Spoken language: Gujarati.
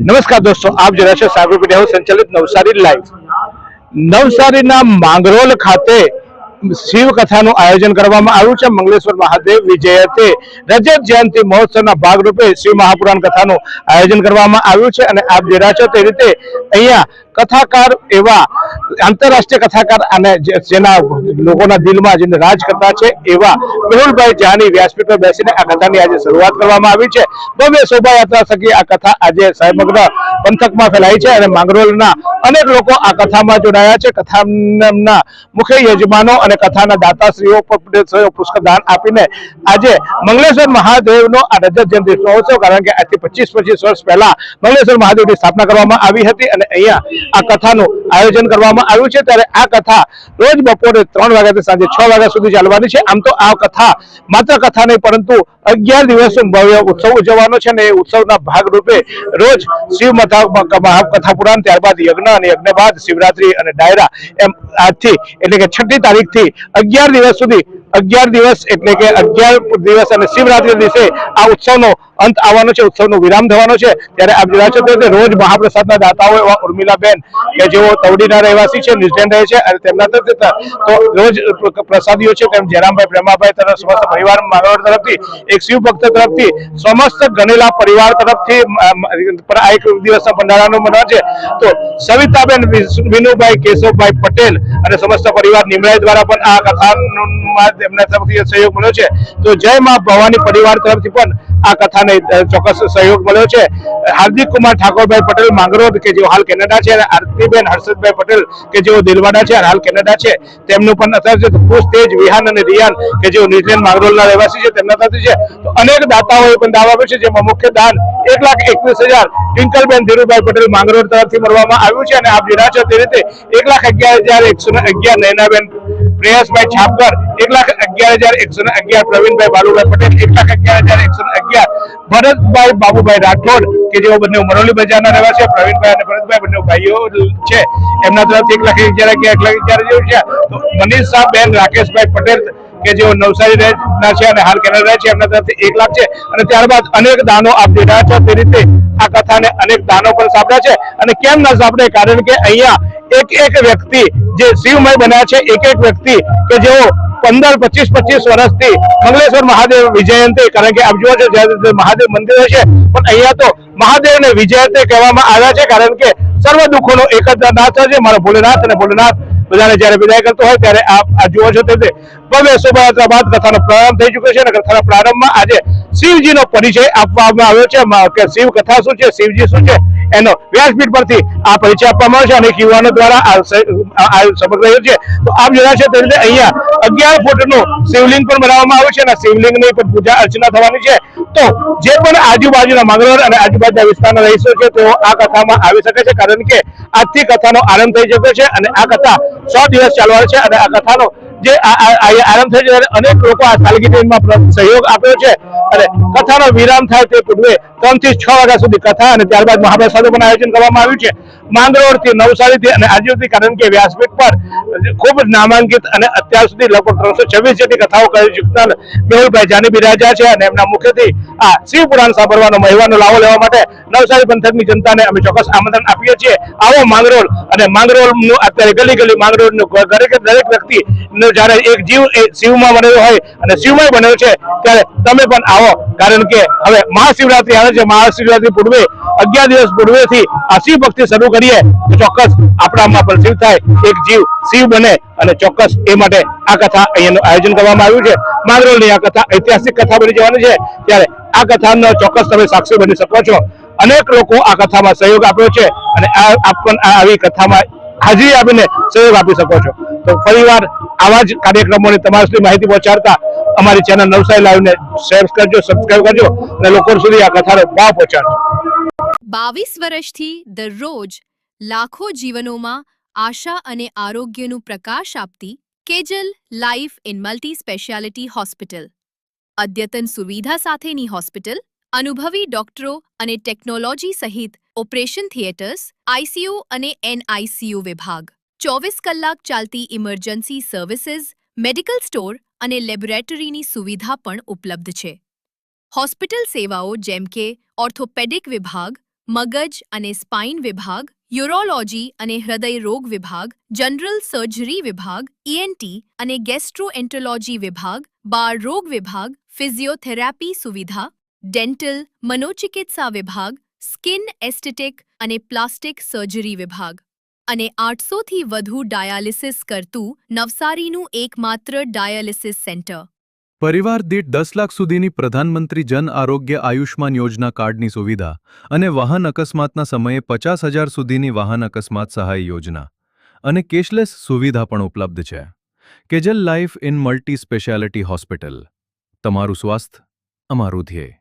નમસ્કાર દોસ્તો, આપ જોયા છો સાગર મીડિયા સંચાલિત નવસારી લાઈવ નવસારીના માંગરોલ ખાતે શિવ કથાનું આયોજન કરવામાં આવ્યું છે. મંગલેશ્વર મહાદેવ વિજયતે રજત જયંતિ મહોત્સવના ભાગરૂપે શિવ મહાપુરાણ કથાનું આયોજન કરવામાં આવ્યું છે અને આપ રહ્યા છો તે રીતે અહીંયા કથાકાર એવા આંતરરાષ્ટ્રીય કથાકાર અને જેના લોકોના દિલમાં જેને રાજ કરતા છે એવા મેહુલભાઈ જાની વ્યાસપીઠ પર બેસીને આ કથાની આજે શરૂઆત કરવામાં આવી છે. ભવ્ય શોભાયાત્રા થકી આ કથા આજે સમગ્ર પંથકમાં ફેલાઈ છે અને માંગરોળના અનેક લોકો આ કથામાં જોડાયા છે. કથાના મુખ્ય યજમાનો અને કથાના દાતાશ્રીઓ પુષ્કદાન આપીને આજે મંગલેશ્વર મહાદેવનો આ રજત જયંતિ મહોત્સવ કારણ કે આજથી પચીસ પચીસ વર્ષ પહેલા મંગલેશ્વર મહાદેવની સ્થાપના કરવામાં આવી હતી અને અહીંયા આ કથાનું આયોજન કરવામાં આવ્યું છે. ત્યારે આ કથા રોજ બપોરે ત્રણ વાગ્યાથી સાંજે છ વાગ્યા સુધી ચાલવાની છે. આમ તો આ કથા માત્ર કથા નહીં, પરંતુ અગિયાર દિવસનો ભવ્ય ઉત્સવ ઉજવવાનો છે અને એ ઉત્સવના ભાગરૂપે રોજ શિવ મહાકથા પુરાણ, ત્યારબાદ યજ્ઞ અને યજ્ઞ બાદ શિવરાત્રી અને ડાયરા એમ આજથી એટલે કે છઠ્ઠી તારીખથી અગિયાર દિવસ સુધી, અગિયાર દિવસ એટલે કે અગિયાર દિવસ અને શિવરાત્રી દિવસે આ ઉત્સવનો અંત આવવાનો છે, ઉત્સવનો વિરામ થવાનો છે. ત્યારે આપ જોયા છો રીતે રોજ મહાપ્રસાદના દાતાઓ એવા ઉર્મિલાબેન કે જેઓ તવડીના રહેવાસી છે, ન્યુઝીલેન્ડ રહે છે અને તેમના તરફથી તો રોજ પ્રસાદીઓ છે, તેમ જયરામભાઈ, પ્રેમાભાઈ તરફ સમસ્ત પરિવાર માનવર તરફથી, એક શિવ ભક્ત તરફથી, સમસ્ત ગણેલા પરિવાર તરફથી આ એક દિવસના ભંડારાનું મનાવ છે. તો સવિતાબેન વિનુભાઈ, કેશવભાઈ પટેલ અને સમસ્ત પરિવાર નિમરાય દ્વારા પણ આ કથામાં તેમના તરફથી સહયોગ મળ્યો છે. તો જય મા ભવાની પરિવાર તરફથી પણ આ કથાને ચોક્કસ સહયોગ મળ્યો છે. હાર્દિક કુમાર ઠાકોરભાઈ પટેલ માંગરોદ, કે જેઓ હાલ કેનેડા છે, અને આરતીબેન હર્ષદભાઈ પટેલ, કે જેઓ દિલવાડા છે હાલ કેનેડા છે, તેમનું પણ અસર ખુશ તેજ વિહાન અને રિયાન, કે જેઓ ન્યુઝીલેન્ડ માંગરોળના રહેવાસી છે, તેમના સાથે છે. અનેક દાતાઓએ પણ દાવા આપ્યો છે, જેમાં મુખ્ય દાન એક લાખ એકવીસ હજાર ટ્વિંકલબેન ધીરુભાઈ પટેલ માંગરોળ તરફથી મળવામાં આવ્યું છે, અને આપ જોઈ છો તે રીતે એક લાખ અગિયાર હજાર એકસો અગિયાર નયનાબેન પ્રેયસભાઈ છાપકર, એક લાખ અગિયાર હજાર એકસો અગિયાર પ્રવીણભાઈ બાલુભાઈ પટેલ, એક લાખ અગિયાર હજાર એકસો અગિયાર ભરતભાઈ, બાબુભાઈ રાઠોડ, કે જેઓ બંને મરોલી બજારના રહેવા છે, પ્રવીણભાઈ અને ભરતભાઈ બંને ભાઈઓ છે. એમના તરફથી એક લાખ અગિયાર કે એક લાખ હજાર જેવું છે. મનીષ શાહ, બેન રાકેશભાઈ પટેલ કે જેઓ નવસારી રહેના છે અને હાલ કેનેડા રહે છે, એમના તરફથી એક લાખ છે. અને ત્યારબાદ અનેક દાનો આપ રહ્યા છો, તે રીતે આ કથાને અનેક દાનો પણ સાંભળ્યા છે. અને કેમ ના સાંભળે? કારણ કે અહીંયા એક એક વ્યક્તિ જે શિવમય બન્યા છે, એક એક વ્યક્તિ કે જેઓ પંદર, પચીસ પચીસ વર્ષથી મંગલેશ્વર મહાદેવ વિજયંતી, કારણ કે આપ જુઓ છો મહાદેવ મંદિર છે, પણ અહીંયા તો મહાદેવને વિજયંતી કહેવામાં આવ્યા છે, કારણ કે સર્વ દુઃખોનો એક જ નાથ છે. મારો ભોલેનાથ અને ભોલેનાથ બધાને જ્યારે વિદાય કરતો હોય ત્યારે આપ જુઓ છો તે ભવ્ય શોભાયાત્રા બાદ કથાનો પ્રારંભ થઈ ચુક્યો છે અને કથાના પ્રારંભમાં આજે શિવજીનો પરિચય આપવામાં આવ્યો છે. કે શિવ કથા શું છે, શિવજી શું છે, એનો વ્યાસપીઠ પરથી આ પરિચય આપવામાં આવશે અને યુવાનો દ્વારા સમગ્ર રહ્યો છે. તો આપ જોયા છે તે રીતે અહીંયા અગિયાર ફૂટનું શિવલિંગ પણ બનાવવામાં આવ્યું છે અને શિવલિંગની પણ પૂજા અર્ચના થવાની છે. તો જે પણ આજુબાજુના માંગરોળ અને આજુબાજુના વિસ્તારના રહીશો છે તો આ કથામાં આવી શકે છે. કારણ કે આજથી કથાનો આરંભ થઈ ચુક્યો છે અને આ કથા સો દિવસ ચાલવાનો છે અને આ કથાનો જે આરંભ થયો છે અનેક લોકો આ સાલગી ટ્રેનમાં સહયોગ આપ્યો છે. અને કથાનો વિરામ થાય તે પૂર્વે ત્રણથી છ વાગ્યા સુધી કથા અને ત્યારબાદ મહાપ્રસાદનું પણ આયોજન કરવામાં આવ્યું છે. માંગરોળથી નવસારી થી અને આજુથી કારણ કે વ્યાસપીઠ પર ખૂબ નામાંકિત અને અત્યાર સુધી લગભગ ત્રણસો છવ્વીસ જેટલી કથાઓ કરી ચૂકતા મેહુલભાઈ જાની બિરાજા છે અને એમના મુખ્યથી આ શિવ પુરાણ સાંભળવાનો મહિવાનો લાવો લેવા માટે નવસારી પંથકની જનતાને અમે ચોક્કસ આમંત્રણ આપીએ છીએ. આવો માંગરોળ અને માંગરોળ અત્યારે ગલી ગલી માંગરોળનું દરેક દરેક વ્યક્તિ જયારે એક જીવ એ શિવમાં બનેલો હોય અને શિવમય બનેલો છે, ત્યારે તમે પણ આવો. કારણ કે હવે મહાશિવરાત્રી આવે છે, મહાશિવરાત્રી પૂર્વે, અગિયાર દિવસ પૂર્વેથી આ શિવ ભક્તિ શરૂ કરીએ, ચોક્કસ આપણામાં પણ શિવ થાય, એક જીવ શિવ બને અને ચોક્કસ એ માટે આ કથા અહીંયાનું આયોજન કરવામાં આવ્યું છે. માંગરોળની આ કથા ઐતિહાસિક કથા બની જવાની છે, ત્યારે આ કથાનો ચોક્કસ તમે સાક્ષી બની શકો છો. અનેક લોકો આ કથામાં સહયોગ આપ્યો છે અને આવી કથામાં હાજરી આપીને સહયોગ આપી શકો છો. તો ફરીવાર આવા જ કાર્યક્રમોની તમારા સુધી માહિતી પહોંચાડતા અમારી ચેનલ નવસારી લાઈવને શેર કરજો સબસ્ક્રાઇબ કરજો અને લોકો સુધી આ કથાનો ભાવ પહોંચાડજો. બાવીસ વર્ષથી દરરોજ લાખો જીવનોમાં આશા અને આરોગ્યનું પ્રકાશ આપતી Kejal life in multi speciality hospital અદ્યતન સુવિધા સાથેની હોસ્પિટલ અનુભવી ડોક્ટરો અને ટેકનોલોજી સહિત ઓપરેશન થિયેટર્સ આઈસીયુ અને એનઆઈસીયુ વિભાગ. ચોવીસ કલાક ચાલતી ઇમરજન્સી સર્વિસીસ, મેડિકલ સ્ટોર અને લેબોરેટરીની સુવિધા પણ ઉપલબ્ધ છે. હોસ્પિટલ સેવાઓ જેમ કે ઓર્થોપેડિક વિભાગ, મગજ અને સ્પાઇન વિભાગ, યુરોલોજી અને હૃદય રોગ વિભાગ, જનરલ સર્જરી વિભાગ ઈએનટી અને ગેસ્ટ્રોએન્ટરોલોજી વિભાગ, બાળ રોગ વિભાગ, ફિઝિયોથેરાપી સુવિધા ડેન્ટલ મનોચિકિત્સા વિભાગ, સ્કિન એસ્થેટિક અને પ્લાસ્ટિક સર્જરી વિભાગ. અને આઠસોથી વધુ ડાયાલિસિસ કરતું નવસારીનું એકમાત્ર ડાયાલિસિસ સેન્ટર. પરિવાર દીઠ દસ લાખ સુધીની પ્રધાનમંત્રી જન આરોગ્ય આયુષ્માન યોજના કાર્ડની સુવિધા અને વાહન અકસ્માતના સમયે પચાસ હજાર સુધીની વાહન અકસ્માત સહાય યોજના. અને કેશલેસ સુવિધા પણ ઉપલબ્ધ છે. Kejal life in multi speciality hospital. તમારું સ્વાસ્થ્ય અમારું ધ્યેય.